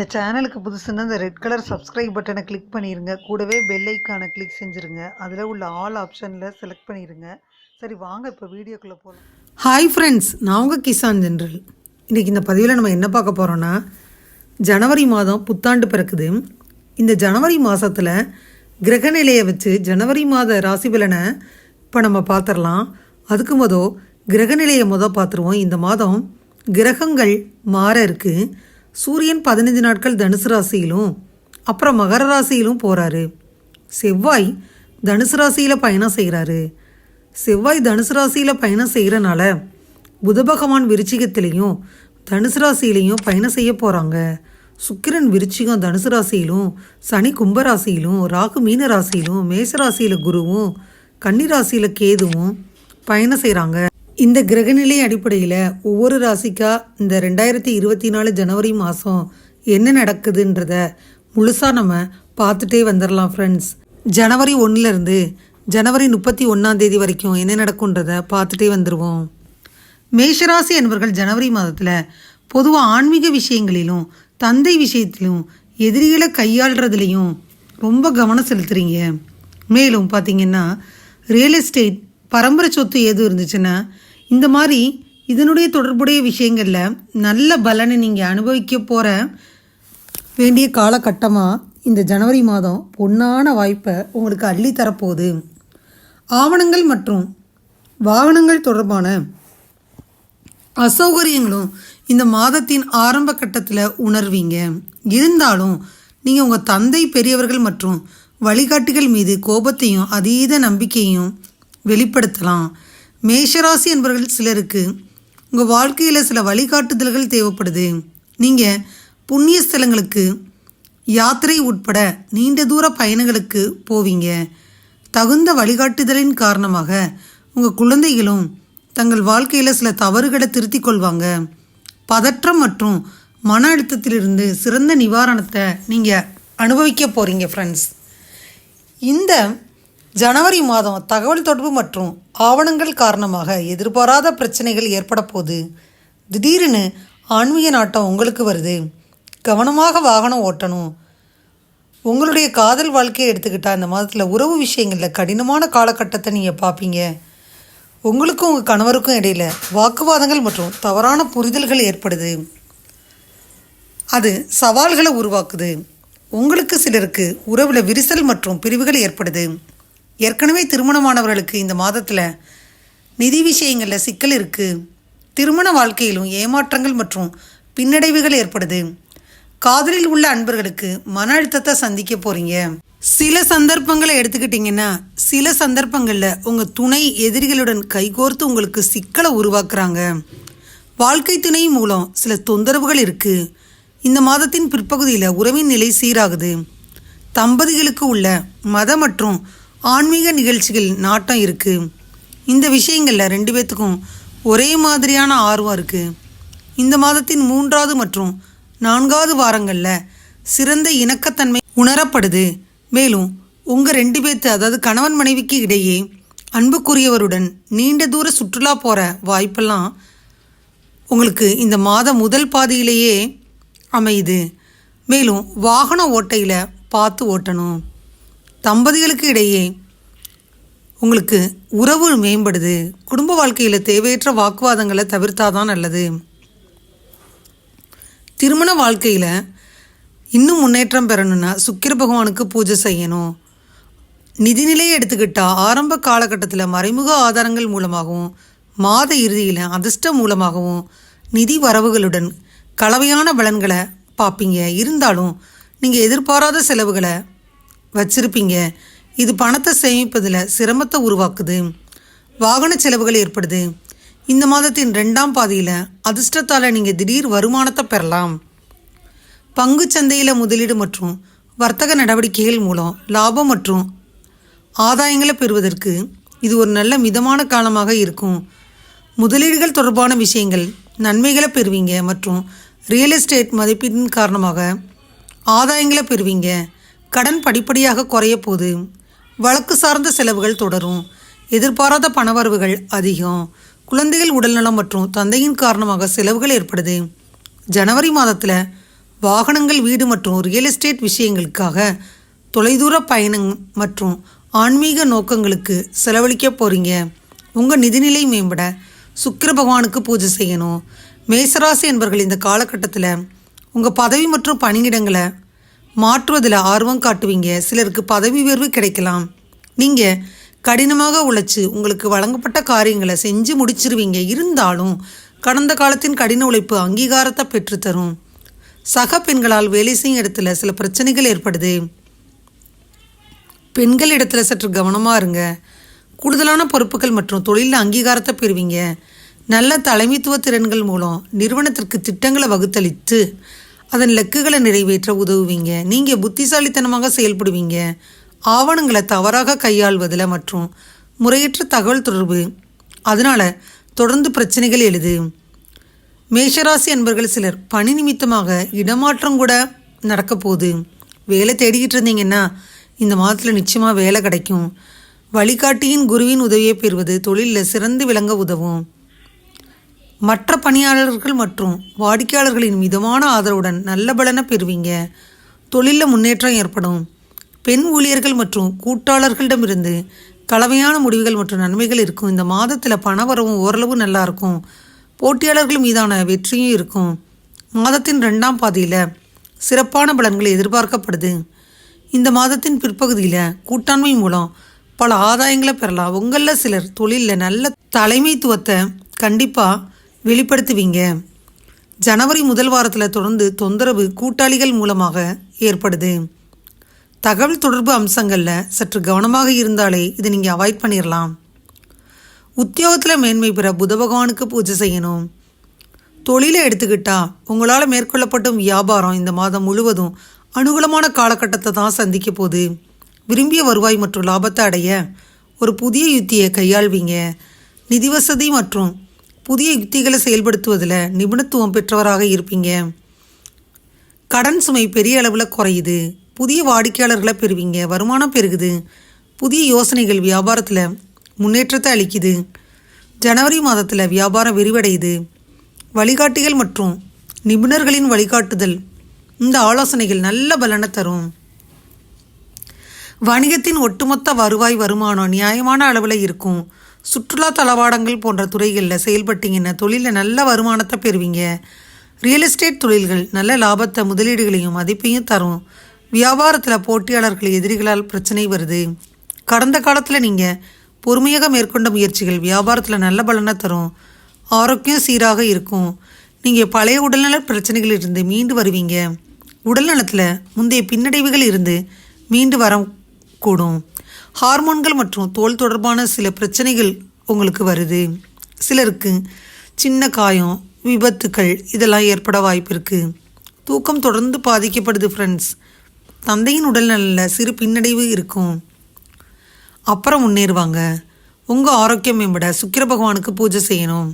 இந்த சேனலுக்கு புதுசுன்னா இந்த ரெட் கலர் சப்ஸ்கிரைப் பட்டனை கிளிக் பண்ணிடுங்க கூடவே பெல் ஐக்கானை கிளிக் செஞ்சுருங்க. அதில் உள்ள ஆல் ஆப்ஷனில் செலக்ட் பண்ணிடுங்க சரி வாங்க இப்போ வீடியோக்குள்ளே போகலாம் ஹாய் ஃப்ரெண்ட்ஸ் நான் உங்கள் கிசான் ஜென்ரல். இன்றைக்கி இந்த பதிவில் நம்ம என்ன பார்க்க போகிறோன்னா ஜனவரி மாதம் புத்தாண்டு பிறக்குது. இந்த ஜனவரி மாதத்தில் கிரகநிலையை வச்சு ஜனவரி மாத ராசி பலனை இப்போ நம்ம பார்த்துடலாம். அதுக்கு மொதல் கிரகநிலையை மொதல் பார்த்துருவோம். இந்த மாதம் கிரகங்கள் மாற இருக்குது சூரியன் பதினஞ்சு நாட்கள் தனுசு ராசியிலும் அப்புறம் மகர ராசியிலும் போகிறாரு செவ்வாய் தனுசு ராசியில் பயணம் செய்கிறாரு செவ்வாய் தனுசு ராசியில் பயணம் செய்கிறனால புத பகவான் விருச்சிகத்திலையும் தனுசு ராசியிலையும் பயணம் செய்ய போகிறாங்க சுக்கிரன் விருச்சிகம் தனுசு ராசியிலும் சனி கும்ப ராசியிலும் ராகு மீன ராசியிலும் மேச ராசியில் குருவும் கன்னி ராசியில் கேதுவும் பயணம் செய்கிறாங்க இந்த கிரகநிலை அடிப்படையில் ஒவ்வொரு ராசிக்கா இந்த ரெண்டாயிரத்தி இருபத்தி நாலு ஜனவரி மாதம் என்ன நடக்குதுன்றத முழுசாக நம்ம பார்த்துட்டே வந்துடலாம் ஃப்ரெண்ட்ஸ் ஜனவரி ஒன்றுலேருந்து ஜனவரி முப்பத்தி ஒன்றாம் தேதி வரைக்கும் என்ன நடக்குன்றத பார்த்துட்டே வந்துடுவோம் மேஷராசி என்பவர்கள் ஜனவரி மாதத்தில் பொதுவாக ஆன்மீக விஷயங்களிலும் தந்தை விஷயத்திலும் எதிரிகளை கையாளுறதுலையும் ரொம்ப கவனம் செலுத்துறீங்க. மேலும் பார்த்தீங்கன்னா ரியல் எஸ்டேட் பரம்பரை சொத்து எதுவும் இருந்துச்சுன்னா இந்த மாதிரி இதனுடைய தொடர்புடைய விஷயங்களில் நல்ல பலனை நீங்கள் அனுபவிக்க போகிற வேண்டிய காலகட்டமாக இந்த ஜனவரி மாதம் பொன்னான வாய்ப்பை உங்களுக்கு அள்ளி தரப்போகுது. ஆவணங்கள் மற்றும் வாகனங்கள் தொடர்பான அசௌகரியங்களும் இந்த மாதத்தின் ஆரம்ப கட்டத்தில் உணர்வீங்க. இருந்தாலும் நீங்கள் உங்கள் தந்தை பெரியவர்கள் மற்றும் வழிகாட்டிகள் மீது கோபத்தையும் அதீத நம்பிக்கையும் வெளிப்படுத்தலாம். மேஷராசி என்பவர்கள் சிலருக்கு உங்கள் வாழ்க்கையில் சில வழிகாட்டுதல்கள் தேவைப்படுது. நீங்கள் புண்ணிய ஸ்தலங்களுக்கு யாத்திரை உட்பட நீண்ட தூர பயணங்களுக்கு போவீங்க. தகுந்த வழிகாட்டுதலின் காரணமாக உங்கள் குழந்தைகளும் தங்கள் வாழ்க்கையில் சில தவறுகளை திருத்திக் கொள்வாங்க. பதற்றம் மற்றும் மன அழுத்தத்திலிருந்து சிறந்த நிவாரணத்தை நீங்கள் அனுபவிக்க போகிறீங்க ஃப்ரெண்ட்ஸ் இந்த ஜனவரி மாதம் தகவல் தொடர்பு மற்றும் ஆவணங்கள் காரணமாக எதிர்பாராத பிரச்சனைகள் ஏற்பட போது திடீர்னு ஆன்மீக நாட்டம் உங்களுக்கு வருது. கவனமாக வாகனம் ஓட்டணும். உங்களுடைய காதல் வாழ்க்கையை எடுத்துக்கிட்டால் இந்த மாதத்தில் உறவு விஷயங்களில் கடினமான காலகட்டத்தை நீங்கள் பார்ப்பீங்க. உங்களுக்கும் உங்கள் கணவருக்கும் இடையில் வாக்குவாதங்கள் மற்றும் தவறான புரிதல்கள் ஏற்படுது. அது சவால்களை உருவாக்குது. உங்களுக்கு சிலருக்கு உறவில் விரிசல் மற்றும் பிரிவுகள் ஏற்படுது. ஏற்கனவே திருமணமானவர்களுக்கு இந்த மாதத்தில் நிதி விஷயங்களில் சிக்கல் இருக்குது திருமண வாழ்க்கையிலும் ஏமாற்றங்கள் மற்றும் பின்னடைவுகள் ஏற்படுது. காதலில் உள்ள அன்பர்களுக்கு மன அழுத்தத்தை சந்திக்க போகிறீங்க சில சந்தர்ப்பங்களை எடுத்துக்கிட்டிங்கன்னா சில சந்தர்ப்பங்களில் உங்கள் துணை எதிரிகளுடன் கைகோர்த்து உங்களுக்கு சிக்கலை உருவாக்குறாங்க. வாழ்க்கை துணை மூலம் சில தொந்தரவுகள் இருக்குது இந்த மாதத்தின் பிற்பகுதியில் உறவின் நிலை சீராகுது. தம்பதிகளுக்கு உள்ள மத மற்றும் ஆன்மீக நிகழ்ச்சிகள் நாட்டம் இருக்குது இந்த விஷயங்களில் ரெண்டு பேர்த்துக்கும் ஒரே மாதிரியான ஆர்வம் இருக்குது இந்த மாதத்தின் மூன்றாவது மற்றும் நான்காவது வாரங்களில் சிறந்த இணக்கத்தன்மை உணரப்படுது. மேலும் உங்கள் ரெண்டு பேர்த்து அதாவது கணவன் மனைவிக்கு இடையே அன்புக்குரியவருடன் நீண்ட தூர சுற்றுலா போகிற வாய்ப்பெல்லாம் உங்களுக்கு இந்த மாத முதல் பாதியிலேயே அமையுது. மேலும் வாகன ஓட்டையில் பார்த்து ஓட்டணும். தம்பதிகளுக்கு இடையே உங்களுக்கு உறவு மேம்படுது. குடும்ப வாழ்க்கையில் தேவையற்ற வாக்குவாதங்களை தவிர்த்தாதான் நல்லது. திருமண வாழ்க்கையில் இன்னும் முன்னேற்றம் பெறணும்னா சுக்கிர பகவானுக்கு பூஜை செய்யணும். நிதிநிலையை எடுத்துக்கிட்டால் ஆரம்ப காலகட்டத்தில் மறைமுக ஆதாரங்கள் மூலமாகவும் மாத இறுதியில் அதிர்ஷ்டம் மூலமாகவும் நிதி வரவுகளுடன் கலவையான பலன்களை பார்ப்பீங்க. இருந்தாலும் நீங்கள் எதிர்பாராத செலவுகளை வச்சிருப்பீங்க. இது பணத்தை சேமிப்பதில் சிரமத்தை உருவாக்குது. வாகன செலவுகள் ஏற்படுது. இந்த மாதத்தின் ரெண்டாம் பாதியில் அதிர்ஷ்டத்தால் நீங்கள் திடீர் வருமானத்தை பெறலாம். பங்கு சந்தையில் முதலீடு மற்றும் வர்த்தக நடவடிக்கைகள் மூலம் லாபம் மற்றும் ஆதாயங்களை பெறுவதற்கு இது ஒரு நல்ல மிதமான காலமாக இருக்கும். முதலீடுகள் தொடர்பான விஷயங்கள் நன்மைகளை பெறுவீங்க மற்றும் ரியல் எஸ்டேட் மதிப்பீட்டின் காரணமாக ஆதாயங்களை பெறுவீங்க. கடன் படிப்படியாக குறைய போகுது வழக்கு சார்ந்த செலவுகள் தொடரும். எதிர்பாராத பணவரவுகள் அதிகம். குழந்தைகள் உடல்நலம் மற்றும் தந்தையின் காரணமாக செலவுகள் ஏற்படுது. ஜனவரி மாதத்தில் வாகனங்கள் வீடு மற்றும் ரியல் எஸ்டேட் விஷயங்களுக்காக தொலைதூர பயணம் மற்றும் ஆன்மீக நோக்கங்களுக்கு செலவழிக்க போகிறீங்க உங்கள் நிதிநிலை மேம்பட சுக்கிர பகவானுக்கு பூஜை செய்யணும். மேசராசி என்பவர்கள் இந்த காலகட்டத்தில் உங்கள் பதவி மற்றும் பணியிடங்களை மாற்றுவதில் ஆர்வம் காட்டுவீங்க. சிலருக்கு பதவி உயர்வு கிடைக்கலாம். நீங்கள் கடினமாக உழைச்சி உங்களுக்கு வழங்கப்பட்ட காரியங்களை செஞ்சு முடிச்சிருவீங்க. இருந்தாலும் கடந்த காலத்தின் கடின உழைப்பு அங்கீகாரத்தை பெற்றுத்தரும். சக பெண்களால் வேலை செய்யும் இடத்துல சில பிரச்சனைகள் ஏற்படுது. பெண்கள் இடத்துல சற்று கவனமாக இருங்க. கூடுதலான பொறுப்புகள் மற்றும் தொழிலில் அங்கீகாரத்தை பெறுவீங்க. நல்ல தலைமைத்துவ திறன்கள் மூலம் நிறுவனத்திற்கு திட்டங்களை வகுத்தளித்து அதன் இலக்குகளை நிறைவேற்ற உதவுவீங்க. நீங்கள் புத்திசாலித்தனமாக செயல்படுவீங்க. ஆவணங்களை தவறாக கையாள்வதில் மற்றும் முறையற்ற தகவல் தொடர்பு. அதனால் தொடர்ந்து பிரச்சனைகள் எழுது. மேஷராசி என்பர்கள் சிலர் பணி நிமித்தமாக இடமாற்றம் கூட நடக்க போகுது. வேலை தேடிக்கிட்டு இருந்தீங்கன்னா இந்த மாதத்தில் நிச்சயமாக வேலை கிடைக்கும். வழிகாட்டியின் குருவின் உதவியை பெறுவது தொழிலில் சிறந்து விளங்க உதவும். மற்ற பணியாளர்கள் மற்றும் வாடிக்கையாளர்களின் மிதமான ஆதரவுடன் நல்ல பலனை பெறுவீங்க. தொழிலில் முன்னேற்றம் ஏற்படும். பெண் ஊழியர்கள் மற்றும் கூட்டாளர்களிடமிருந்து கலவையான முடிவுகள் மற்றும் நன்மைகள் இருக்கும். இந்த மாதத்தில் பண வரவும் ஓரளவு நல்லா இருக்கும். போட்டியாளர்கள் மீதான வெற்றியும் இருக்கும். மாதத்தின் ரெண்டாம் பாதியில் சிறப்பான பலன்கள் எதிர்பார்க்கப்படுது. இந்த மாதத்தின் பிற்பகுதியில் கூட்டாண்மை மூலம் பல ஆதாயங்களை பெறலாம். உங்களில் சிலர் தொழிலில் நல்ல தலைமைத்துவத்தை கண்டிப்பாக வெளிப்படுத்துவீங்க. ஜனவரி முதல் வாரத்தில் தொடர்ந்து தொந்தரவு கூட்டாளிகள் மூலமாக ஏற்படுது. தகவல் தொடர்பு அம்சங்களில் சற்று கவனமாக இருந்தாலே இதை நீங்கள் அவாய்ட் பண்ணிடலாம் உத்தியோகத்தில் மேன்மை பெற புத பகவானுக்கு பூஜை செய்யணும். தொழிலை எடுத்துக்கிட்டா உங்களால் மேற்கொள்ளப்படும் வியாபாரம் இந்த மாதம் முழுவதும் அனுகூலமான காலகட்டத்தை தான் சந்திக்க போகுது. விரும்பிய வருவாய் மற்றும் லாபத்தை அடைய ஒரு புதிய யுத்தியை கையாள்வீங்க. நிதி வசதி மற்றும் புதிய யுக்திகளை செயல்படுத்துவதில் நிபுணத்துவம் பெற்றவராக இருப்பீங்க. கடன் சுமை பெரிய அளவில் குறையுது. புதிய வாடிக்கையாளர்களை பெறுவீங்க. வருமானம் பெருகுது. புதிய யோசனைகள் வியாபாரத்தில் முன்னேற்றத்தை அளிக்குது. ஜனவரி மாதத்தில் வியாபாரம் விரிவடையுது. வழிகாட்டிகள் மற்றும் நிபுணர்களின் வழிகாட்டுதல் இந்த ஆலோசனைகள் நல்ல பலனை தரும். வணிகத்தின் ஒட்டுமொத்த வருவாய் வருமானம் நியாயமான அளவில் இருக்கும். சுற்றுலா தளவாடங்கள் போன்ற துறைகளில் செயல்பட்டீங்கன்னா தொழிலில் நல்ல வருமானத்தை பெறுவீங்க. ரியல் எஸ்டேட் தொழில்கள் நல்ல லாபத்தை முதலீடுகளையும் மதிப்பையும் தரும். வியாபாரத்தில் போட்டியாளர்கள் எதிரிகளால் பிரச்சனை வருது. கடந்த காலத்தில் நீங்கள் பொறுமையாக மேற்கொண்ட முயற்சிகள் வியாபாரத்தில் நல்ல பலனை தரும். ஆரோக்கியம் சீராக இருக்கும். நீங்கள் பழைய உடல்நல பிரச்சனைகளிலிருந்து மீண்டு வருவீங்க. உடல்நலத்தில் முந்தைய பின்னடைவுகள் இருந்து மீண்டு வரக்கூடும். ஹார்மோன்கள் மற்றும் தோல் தொடர்பான சில பிரச்சனைகள் உங்களுக்கு வருது. சிலருக்கு சின்ன காயம் விபத்துக்கள் இதெல்லாம் ஏற்பட வாய்ப்பு இருக்குது தூக்கம் தொடர்ந்து பாதிக்கப்படுது ஃப்ரெண்ட்ஸ் தந்தையின் உடல்நலில் சிறு பின்னடைவு இருக்கும். அப்புறம் முன்னேறுவாங்க. உங்கள் ஆரோக்கியம் மேம்பட சுக்கிர பகவானுக்கு பூஜை செய்யணும்.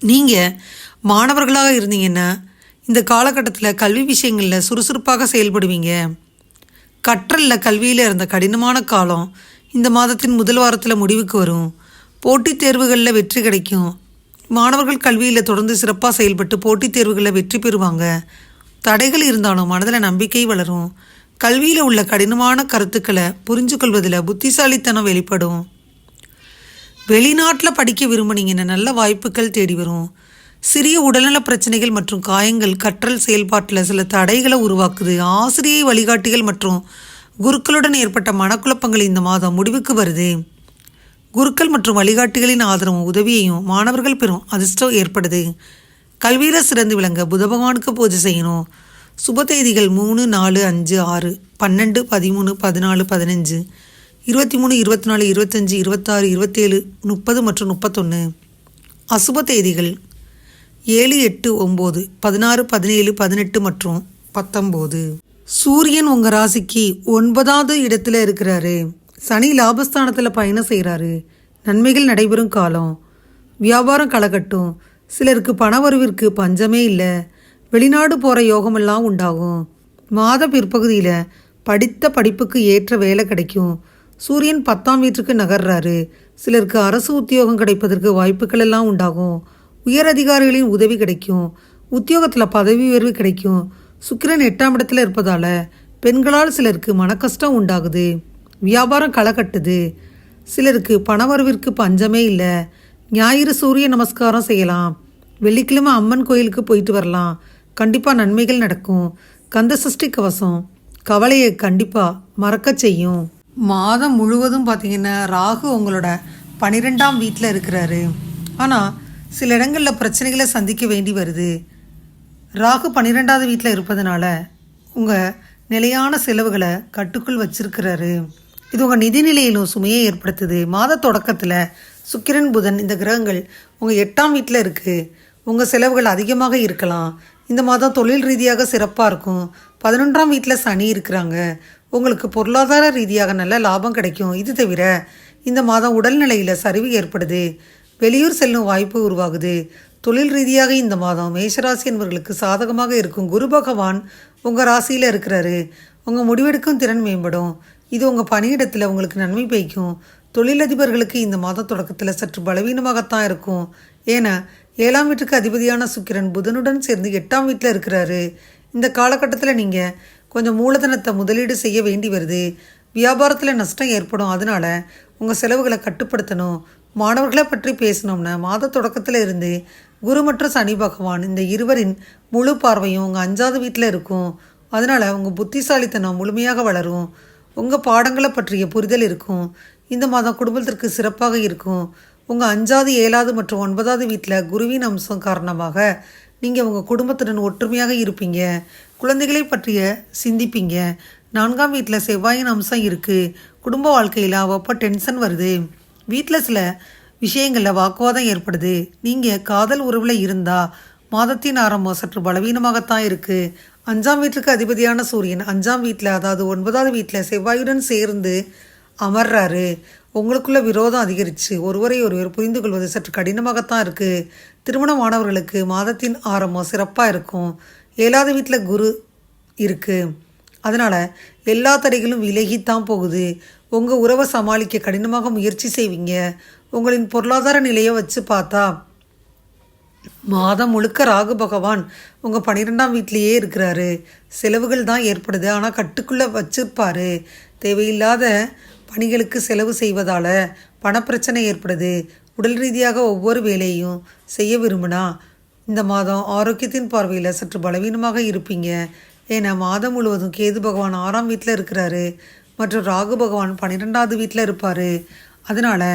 நீங்கள் மாணவர்களாக இருந்தீங்கன்னா இந்த காலகட்டத்தில் கல்வி விஷயங்களில் சுறுசுறுப்பாக செயல்படுவீங்க. கற்றலில் கல்வியில் இருந்த கடினமான காலம் இந்த மாதத்தின் முதல் வாரத்தில் முடிவுக்கு வரும். போட்டித் தேர்வுகளில் வெற்றி கிடைக்கும். மாணவர்கள் கல்வியில் தொடர்ந்து சிறப்பாக செயல்பட்டு போட்டித் தேர்வுகளில் வெற்றி பெறுவாங்க. தடைகள் இருந்தாலும் மனதில் நம்பிக்கை வளரும். கல்வியில் உள்ள கடினமான கருத்துக்களை புரிஞ்சு கொள்வதில் புத்திசாலித்தனம் வெளிப்படும். வெளிநாட்டில் படிக்க விரும்புனீங்கன்னா நல்ல வாய்ப்புகள் தேடி வரும். சிறிய உடல்நல பிரச்சனைகள் மற்றும் காயங்கள் கற்றல் செயல்பாட்டில் சில தடைகளை உருவாக்குது. ஆசிரியை வழிகாட்டிகள் மற்றும் குருக்களுடன் ஏற்பட்ட மனக்குழப்பங்கள் இந்த மாதம் முடிவுக்கு வருது. குருக்கள் மற்றும் வழிகாட்டிகளின் ஆதரவும் உதவியையும் மாணவர்கள் பெறும் அதிர்ஷ்டம் ஏற்படுது. கல்வியில் சிறந்து விளங்க புத பகவானுக்கு பூஜை செய்யணும். சுப தேதிகள் மூணு நாலு அஞ்சு ஆறு பன்னெண்டு பதிமூணு பதினாலு பதினஞ்சு இருபத்தி மூணு இருபத்தி நாலு இருபத்தஞ்சி இருபத்தாறு இருபத்தேழு முப்பது மற்றும் முப்பத்தொன்று அசுப தேதிகள் ஏழு எட்டு ஒம்பது பதினாறு பதினேழு பதினெட்டு மற்றும் பத்தொம்போது. சூரியன் உங்கள் ராசிக்கு ஒன்பதாவது இடத்துல இருக்கிறாரு. சனி லாபஸ்தானத்தில் பயணம் செய்கிறாரு நன்மைகள் நடைபெறும் காலம். வியாபாரம் களைகட்டும் சிலருக்கு பணவரவிற்கு பஞ்சமே இல்லை. வெளிநாடு போகிற யோகமெல்லாம் உண்டாகும். மாத பிற்பகுதியில் படித்த படிப்புக்கு ஏற்ற வேலை கிடைக்கும். சூரியன் பத்தாம் வீட்டுக்கு நகர்றாரு. சிலருக்கு அரசு உத்தியோகம் கிடைப்பதற்கு வாய்ப்புகள் எல்லாம் உண்டாகும். உயர் அதிகாரிகளின் உதவி கிடைக்கும். உத்தியோகத்தில் பதவி உயர்வு கிடைக்கும். சுக்கிரன் எட்டாம் இடத்துல இருப்பதால் பெண்களால் சிலருக்கு மனக்கஷ்டம் உண்டாகுது. வியாபாரம் களை கட்டுது சிலருக்கு பணவரவிற்கு பஞ்சமே இல்லை. ஞாயிறு சூரிய நமஸ்காரம் செய்யலாம். வெள்ளிக்கிழமை அம்மன் கோயிலுக்கு போயிட்டு வரலாம். கண்டிப்பாக நன்மைகள் நடக்கும். கந்த சஷ்டி கவசம். கவலையை கண்டிப்பாக மறக்க செய்யும். மாதம் முழுவதும் பார்த்தீங்கன்னா ராகு உங்களோட பனிரெண்டாம் வீட்டில் இருக்கிறாரு. ஆனால் சில இடங்களில் பிரச்சனைகளை சந்திக்க வேண்டி வருது. ராகு பன்னிரெண்டாவது வீட்டில் இருப்பதனால உங்கள் நிலையான செலவுகளை கட்டுக்குள் வச்சிருக்கிறாரு. இது உங்கள் நிதிநிலையிலும் சுமையை ஏற்படுத்துது. மாத தொடக்கத்தில் சுக்கிரன் புதன் இந்த கிரகங்கள் உங்கள் எட்டாம் வீட்டில் இருக்குது உங்கள் செலவுகள் அதிகமாக இருக்கலாம். இந்த மாதம் தொழில் ரீதியாக சிறப்பாக இருக்கும். பதினொன்றாம் வீட்டில் சனி இருக்கிறாங்க. உங்களுக்கு பொருளாதார ரீதியாக நல்ல லாபம் கிடைக்கும். இது தவிர இந்த மாதம் உடல்நிலையில் சரிவு ஏற்படுது. வெளியூர் செல்லும் வாய்ப்பு உருவாகுது. தொழில் ரீதியாக இந்த மாதம் மேஷராசி என்பவர்களுக்கு சாதகமாக இருக்கும் குரு பகவான் உங்கள் ராசியில் இருக்கிறாரு. உங்கள் முடிவெடுக்கும் திறன் மேம்படும். இது உங்கள் பணியிடத்தில் உங்களுக்கு நன்மை பயக்கும். தொழிலதிபர்களுக்கு இந்த மாத தொடக்கத்தில் சற்று பலவீனமாகத்தான் இருக்கும். ஏன்னா ஏழாம் வீட்டுக்கு அதிபதியான சுக்கிரன் புதனுடன் சேர்ந்து எட்டாம் வீட்டில் இருக்கிறாரு. இந்த காலகட்டத்தில் நீங்கள் கொஞ்சம் மூலதனத்தை முதலீடு செய்ய வேண்டி வருது. வியாபாரத்தில் நஷ்டம் ஏற்படும். அதனால உங்கள் செலவுகளை கட்டுப்படுத்தணும். மாணவர்களை பற்றி பேசினோம்னா மாத தொடக்கத்தில் இருந்து குரு மற்றும் சனி பகவான் இந்த இருவரின் முழு பார்வையும் உங்கள் அஞ்சாவது வீட்டில் இருக்கும். அதனால் உங்கள் புத்திசாலித்தனம் முழுமையாக வளரும். உங்கள் பாடங்களை பற்றிய புரிதல் இருக்கும். இந்த மாதம் குடும்பத்திற்கு சிறப்பாக இருக்கும். உங்கள் அஞ்சாவது ஏழாவது மற்றும் ஒன்பதாவது வீட்டில் குருவின் அம்சம் காரணமாக நீங்கள் உங்கள் குடும்பத்துடன் ஒற்றுமையாக இருப்பீங்க. குழந்தைகளை பற்றிய சிந்திப்பீங்க. நான்காம் வீட்டில் செவ்வாயின் அம்சம் இருக்குது குடும்ப வாழ்க்கையில் அவப்போ டென்ஷன் வருது. வீட்டில் சில விஷயங்களில் வாக்குவாதம் ஏற்படுது. நீங்கள் காதல் உறவில் இருந்தால் மாதத்தின் ஆரம்பம் சற்று பலவீனமாகத்தான் இருக்குது அஞ்சாம் வீட்டுக்கு அதிபதியான சூரியன் அஞ்சாம் வீட்டில் அதாவது ஒன்பதாவது வீட்டில் செவ்வாயுடன் சேர்ந்து அமர்றாரு. உங்களுக்குள்ள விரோதம் அதிகரித்து ஒருவரை ஒருவர் புரிந்து கொள்வது சற்று கடினமாகத்தான் இருக்குது திருமணமானவர்களுக்கு மாதத்தின் ஆரம்பம் சிறப்பாக இருக்கும். ஏழாவது வீட்டில் குரு இருக்குது அதனால் எல்லா தடைகளும் விலகித்தான் போகுது. உங்கள் உறவை சமாளிக்க கடினமாக முயற்சி செய்வீங்க. உங்களின் பொருளாதார நிலையை வச்சு பார்த்தா மாதம் முழுக்க ராகு பகவான் உங்கள் பன்னிரெண்டாம் வீட்லேயே இருக்கிறாரு. செலவுகள் தான் ஏற்படுது. ஆனால் கட்டுக்குள்ளே வச்சுருப்பார். தேவையில்லாத பணிகளுக்கு செலவு செய்வதால் பணப்பிரச்சனை ஏற்படுது. உடல் ரீதியாக ஒவ்வொரு வேலையும் செய்ய விரும்பினா இந்த மாதம் ஆரோக்கியத்தின் பார்வையில் சற்று பலவீனமாக இருப்பீங்க. ஏன்னா மாதம் முழுவதும் கேது பகவான் ஆறாம் வீட்டில் இருக்கிறாரு. மற்றும் ராகு பகவான் பன்னிரெண்டாவது வீட்டில் இருப்பார். அதனால்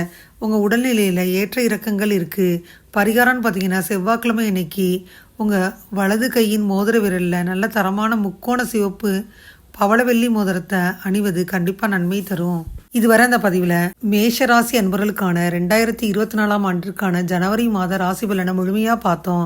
உங்கள் உடல்நிலையில் ஏற்ற இறக்கங்கள் இருக்குது பரிகாரம்னு பார்த்தீங்கன்னா செவ்வாய்க்கிழமை இன்னைக்கு உங்கள் வலது கையின் மோதிர விரலில் நல்ல தரமான முக்கோண சிவப்பு பவளவெள்ளி மோதிரத்தை அணிவது கண்டிப்பாக நன்மை தரும். இதுவரை அந்த பதிவில் மேஷராசி அன்பர்களுக்கான ரெண்டாயிரத்தி இருபத்தி நாலாம் ஆண்டிற்கான ஜனவரி மாத ராசி பலனை முழுமையாக பார்த்தோம்.